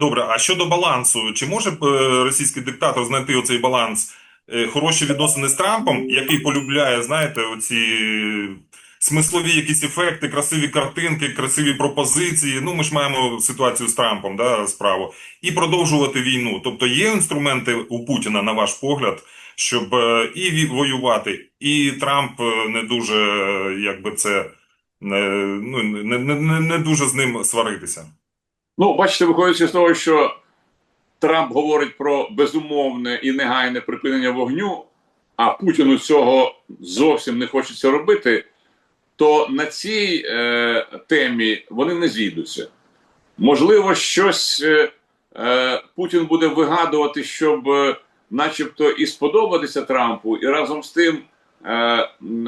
Добре, а щодо балансу, чи може е, російський диктатор знайти оцей баланс? Е, Хороші відносини з Трампом, який полюбляє, знаєте, оці смислові якісь ефекти, красиві картинки, красиві пропозиції. Ну, ми ж маємо ситуацію з Трампом, да, справу, і продовжувати війну. Тобто є інструменти у Путіна, на ваш погляд, щоб е, і воювати, і Трамп не дуже, якби це, ну, не, не, не дуже з ним сваритися. Ну, бачите, виходячи з того, що Трамп говорить про безумовне і негайне припинення вогню, а Путіну цього зовсім не хочеться робити, то на цій е, темі вони не зійдуться. Можливо, щось е, е, Путін буде вигадувати, щоб, е, начебто, і сподобатися Трампу, і разом з тим е,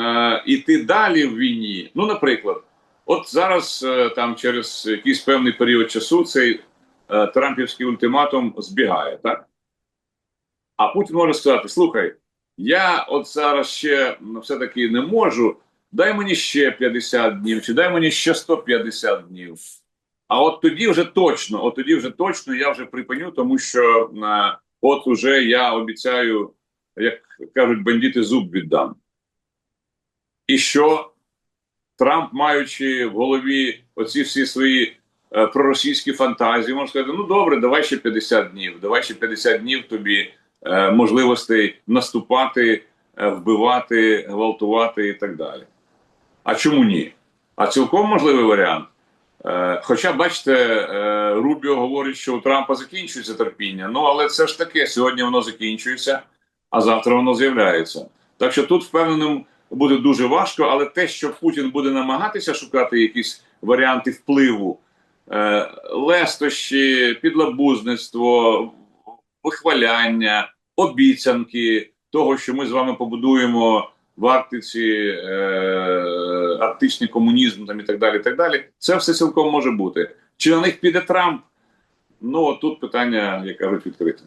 е, іти далі в війні. Ну, наприклад, от зараз е, там через якийсь певний період часу цей е, Трампівський ультиматум збігає, так? А Путін може сказати: слухай, я от зараз ще все-таки не можу. Дай мені ще 50 днів, чи дай мені ще 150 днів. А от тоді вже точно, от тоді вже точно я вже припиню, тому що е, от уже я обіцяю, як кажуть бандити, зуб віддам. І що Трамп, маючи в голові оці всі свої е, проросійські фантазії, може сказати: ну добре, давай ще 50 днів, давай ще 50 днів тобі е, можливостей наступати, е, вбивати, гвалтувати і так далі. А чому ні? А цілком можливий варіант. Е, Хоча, бачите, е, Рубіо говорить, що у Трампа закінчується терпіння. Ну, але це ж таке, сьогодні воно закінчується, а завтра воно з'являється. Так що тут впевненим буде дуже важко, але те, що Путін буде намагатися шукати якісь варіанти впливу, е, лестощі, підлабузництво, вихваляння, обіцянки того, що ми з вами побудуємо в Арктиці е, арктичний комунізм там і так далі. і так далі. Це все цілком може бути. Чи на них піде Трамп? Ну тут питання, як кажуть, відкрите.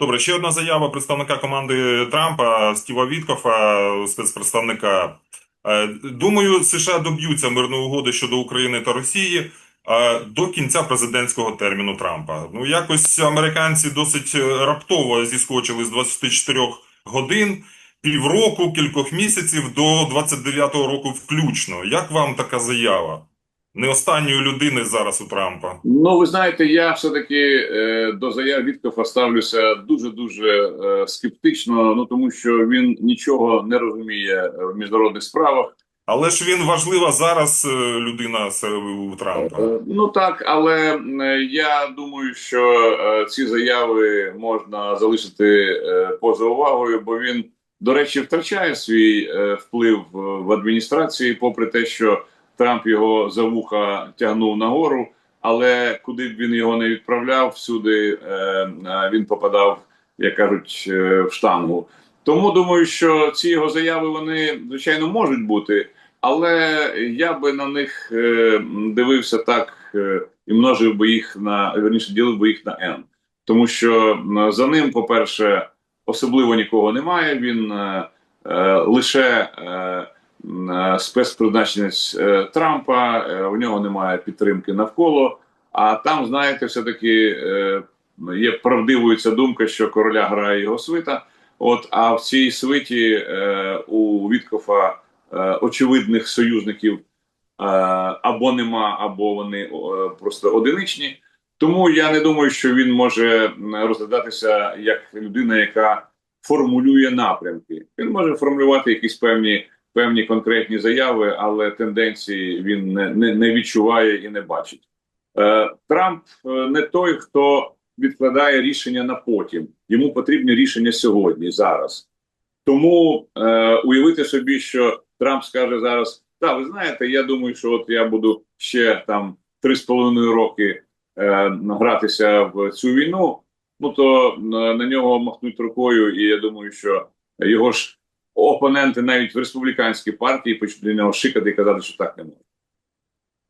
Добре, ще одна заява представника команди Трампа Стіва Віткофа, спецпредставника. Е, Думаю, США доб'ються мирної угоди щодо України та Росії е, до кінця президентського терміну Трампа. Ну, якось американці досить е, раптово зіскочили з 24 годин, півроку, кількох місяців до 29-го року включно. Як вам така заява? Не останньої людини зараз у Трампа. Ну, ви знаєте, я все-таки е, до заяв Віткофа ставлюся дуже-дуже е, скептично, ну тому що він нічого не розуміє в міжнародних справах. Але ж він важлива зараз е, людина у Трампа. Е, Ну так, але е, я думаю, що ці заяви можна залишити поза увагою, бо він, до речі, втрачає свій вплив в адміністрації, попри те, що Трамп його за вуха тягнув нагору, але куди б він його не відправляв, всюди е, е, він попадав, як кажуть, е, в штангу. Тому думаю, що ці його заяви вони звичайно можуть бути. Але я би на них дивився так і множив би їх на верніше, ділив би їх на N. Тому що за ним, по-перше, особливо нікого немає. Він е, лише е, спецпризначенець е, Трампа, е, у нього немає підтримки навколо. А там, знаєте, все-таки е, є правдивою ця думка, що короля грає його свита. От, а в цій свиті е, у Віткофа е, очевидних союзників е, або нема, або вони е, просто одиничні. Тому я не думаю, що він може розглядатися як людина, яка формулює напрямки. Він може формулювати якісь певні певні конкретні заяви, але тенденції він не, не, не відчуває і не бачить. Е, Трамп е, не той, хто відкладає рішення на потім. Йому потрібні рішення сьогодні, зараз. Тому е, уявити собі, що Трамп скаже зараз: та ви знаєте, я думаю, що от я буду ще там три з половиною роки е, гратися в цю війну. Ну то е, на нього махнуть рукою, і я думаю, що його ж опоненти навіть в республіканській партії почнуть до нього шикати і казати, що так не може.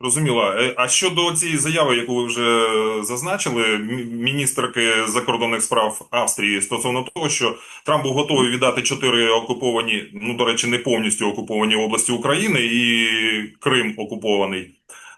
Розуміло. Е, А щодо цієї заяви, яку ви вже зазначили, мі- міністерки закордонних справ Австрії стосовно того, що Трамп був готовий віддати чотири окуповані, ну до речі, не повністю окуповані області України і Крим окупований.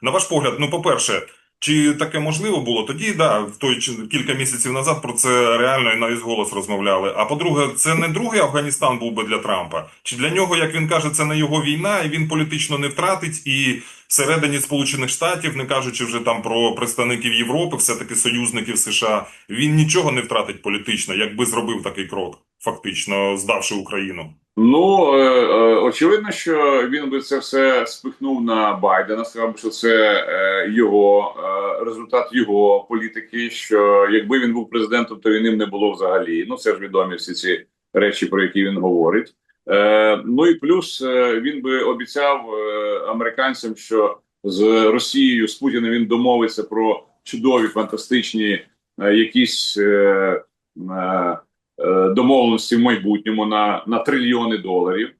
На ваш погляд, ну по-перше, Чи таке можливо було? Тоді, да, в той кілька місяців назад про це реально і навіть голос розмовляли. А по-друге, це не другий Афганістан був би для Трампа. Чи для нього, як він каже, це не його війна, і він політично не втратить, і всередині Сполучених Штатів, не кажучи вже там про представників Європи, все-таки союзників США, він нічого не втратить політично, якби зробив такий крок, фактично здавши Україну. Ну, е, е, очевидно, що він би це все спихнув на Байдена, сказав що це е, його результат його політики. Що якби він був президентом, то і ним не було взагалі. Ну, це ж відомі всі ці речі, про які він говорить. Е, ну і плюс е, він би обіцяв е, американцям, що з Росією з Путіним він домовиться про чудові, фантастичні якісь. Домовленості в майбутньому на, на трильйони доларів.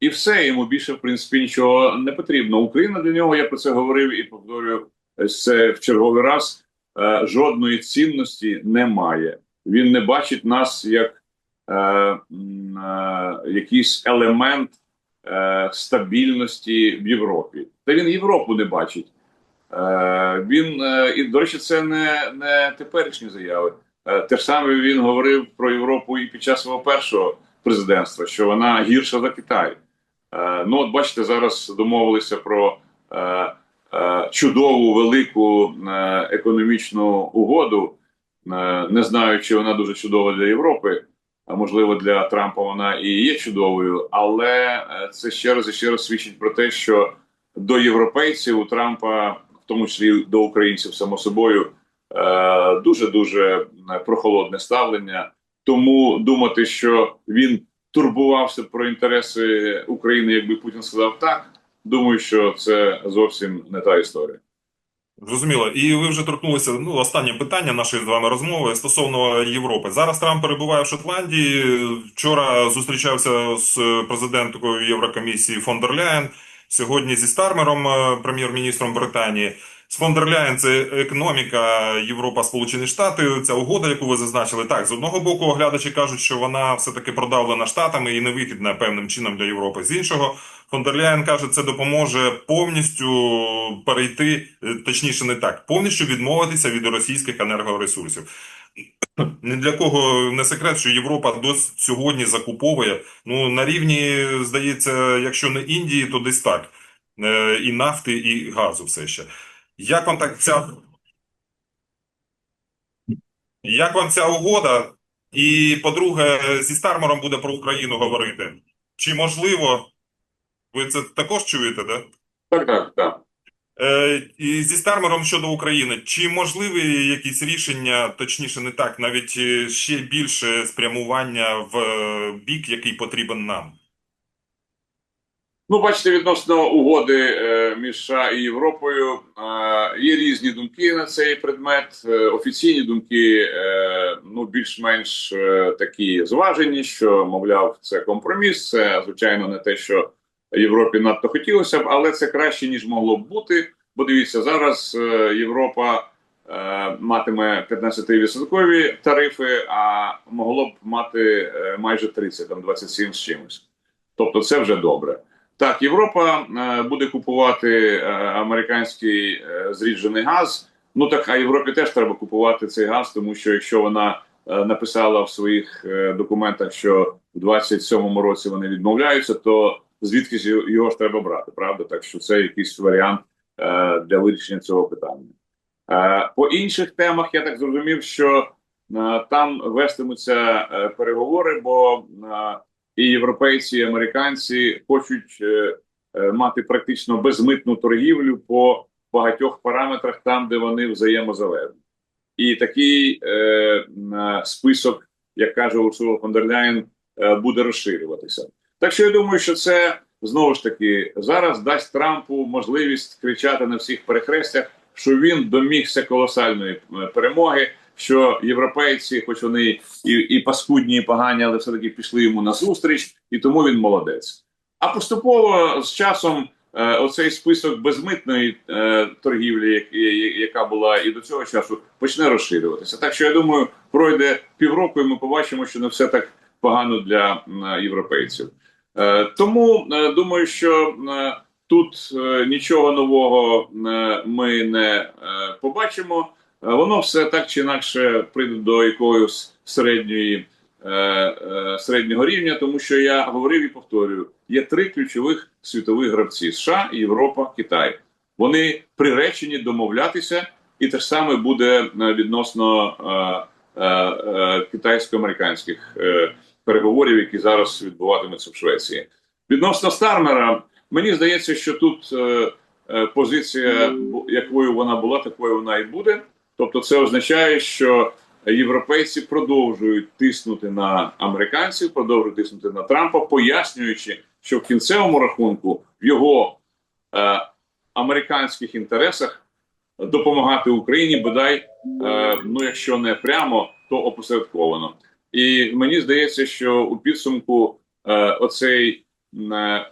І все йому більше, в принципі, нічого не потрібно. Україна для нього, я про це говорив і повторюю це в черговий раз. Жодної цінності немає. Він не бачить нас як якийсь елемент е, стабільності в Європі. Та він Європу не бачить. Е, він е, і до речі, це не, не теперішні заяви. Е, Те ж саме він говорив про Європу і під час свого першого президентства, що вона гірша за Китай. Е, Ну, от бачите, зараз домовилися про е, е, чудову велику е, економічну угоду. Е, Не знаю, чи вона дуже чудова для Європи, можливо для Трампа вона і є чудовою, але е, це ще раз і ще раз свідчить про те, що до європейців у Трампа, в тому числі до українців, само собою, дуже дуже прохолодне ставлення. Тому думати, що він турбувався про інтереси України, якби Путін сказав так. Думаю, що це зовсім не та історія. Зрозуміло. І ви вже торкнулися ну, останнє питання нашої з вами розмови стосовно Європи. Зараз Трамп перебуває в Шотландії. Вчора зустрічався з президенткою Єврокомісії фон дер Ляєн. Сьогодні зі Стармером, е, прем'єр-міністром Британії. З фон дер Ляєн це економіка Європа, Сполучені Штати. Ця угода, яку ви зазначили. Так, з одного боку, оглядачі кажуть, що вона все-таки продавлена штатами і не вигідна певним чином для Європи. З іншого, фон дер Ляєн каже, це допоможе повністю перейти, е, точніше, не так, повністю відмовитися від російських енергоресурсів. Ні для кого не секрет, що Європа досі сьогодні закуповує. Ну на рівні, здається, якщо не Індії, то десь так. Е, І нафти, і газу все ще. Як вам так ця як вам ця угода? І, по-друге, зі Стармером буде про Україну говорити. Чи можливо, ви це також чуєте, да? Так, так, так. Е, і зі Стармером щодо України, чи можливі якісь рішення, точніше, не так, навіть е, ще більше спрямування в е, бік, який потрібен нам? Ну, бачите, відносно угоди е, між США і Європою е, є різні думки на цей предмет. Е, офіційні думки, ну більш-менш такі зважені, що мовляв, це компроміс. Це звичайно не те, що Європі надто хотілося б, але це краще ніж могло б бути. Бо дивіться, зараз Європа матиме 15% тарифи, а могло б мати майже 30, там 27 з чимось. Тобто, це вже добре. Так, Європа е, буде купувати е, американський е, зріджений газ. Ну так, а Європі теж треба купувати цей газ, тому що якщо вона написала в своїх документах, що в 27-му році вони відмовляються, то звідки його- ж треба брати, правда? Так що це якийсь варіант для вирішення цього питання. По інших темах я так зрозумів, що там вестимуться переговори, бо і європейці, і американці хочуть е, е, мати практично безмитну торгівлю по багатьох параметрах, там, де вони взаємозалежні. І такий е, е, список, як каже Урсула фон буде розширюватися. Так що я думаю, що це знову ж таки зараз дасть Трампу можливість кричати на всіх перехрестях, що він домігся колосальної перемоги. Що європейці, хоч вони і, і паскудні, і погані, але все-таки пішли йому на зустріч, і тому він молодець. А поступово з часом е, оцей список безмитної е, торгівлі, як- я- яка була і до цього часу, почне розширюватися. Так що я думаю, пройде півроку, і ми побачимо, що не все так погано для м, європейців. Е, тому е, думаю, що е, тут е, нічого нового е, ми не е, побачимо. Е, Воно все так чи інакше прийде до якоїсь середньої, е, е, середнього рівня, тому що я говорив і повторюю: є три ключових світових гравці: США, Європа, Китай. Вони приречені домовлятися, і те ж саме буде відносно е, е, е, китайсько-американських е, переговорів, які зараз відбуватимуться в Швеції. Відносно Стармера, мені здається, що тут е, позиція, якою вона була, такою вона і буде. Тобто, це означає, що європейці продовжують тиснути на американців, продовжують тиснути на Трампа, пояснюючи, що в кінцевому рахунку в його е, американських інтересах допомагати Україні, бодай, е, ну якщо не прямо, то опосередковано. І мені здається, що у підсумку е, оцей е,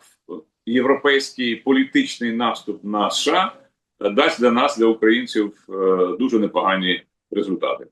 європейський політичний наступ на США дасть для нас, для українців, е, дуже непогані результати.